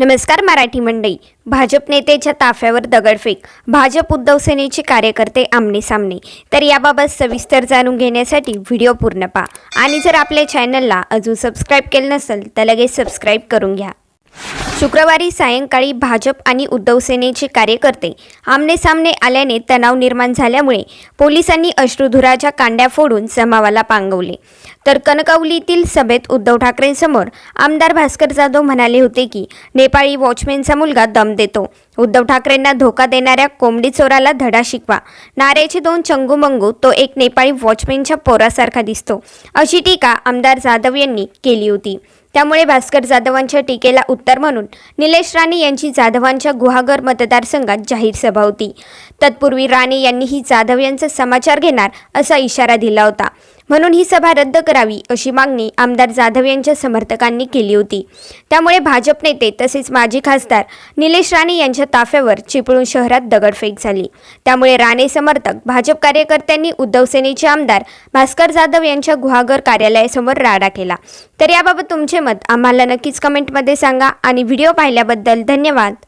नमस्कार मराठी मंडळी. भाजप नेतेच्या ताफ्यावर दगडफेक. भाजप उद्धव सेनेचे कार्यकर्ते आमने सामने. तर याबाबत सविस्तर जाणून घेण्यासाठी व्हिडिओ पूर्ण पहा. आणि जर आपल्या चॅनलला अजून सबस्क्राईब केलं नसेल तर लगेच सबस्क्राईब करून घ्या. शुक्रवारी सायंकाळी भाजप आणि उद्धव सेनेचे कार्यकर्ते आमनेसामने आल्याने तणाव निर्माण झाल्यामुळे पोलिसांनी अश्रुधुराच्या कांड्या फोडून जमावाला पांगवले. तर कनकवलीतील सभेत उद्धव ठाकरेंसमोर आमदार भास्कर जाधव म्हणाले होते की नेपाळी वॉचमॅनचा मुलगा दम देतो. उद्धव ठाकरेंना धोका देणाऱ्या कोंबडी चोराला धडा शिकवा. नाऱ्याचे दोन चंगूमंगू तो एक नेपाळी वॉचमॅनच्या पोरासारखा दिसतो. अशी टीका आमदार जाधव यांनी केली होती. त्यामुळे भास्कर जाधवांच्या टीकेला उत्तर म्हणून निलेश राणे यांची जाधवांच्या गुहागर मतदारसंघात जाहीर सभा होती. तत्पूर्वी राणे यांनीही जाधव यांचा समाचार घेणार असा इशारा दिला होता. म्हणून ही सभा रद्द करावी अशी मागणी आमदार जाधव यांच्या समर्थकांनी केली होती. त्यामुळे भाजप नेते तसेच माजी खासदार निलेश राणे यांच्या ताफ्यावर चिपळूण शहरात दगडफेक झाली. त्यामुळे राणे समर्थक भाजप कार्यकर्त्यांनी उद्धव सेनेचे आमदार भास्कर जाधव यांच्या गुहागर कार्यालयासमोर राडा केला. तर याबाबत तुमचे मत आम्हाला नक्कीच कमेंटमध्ये सांगा आणि व्हिडिओ पाहिल्याबद्दल धन्यवाद.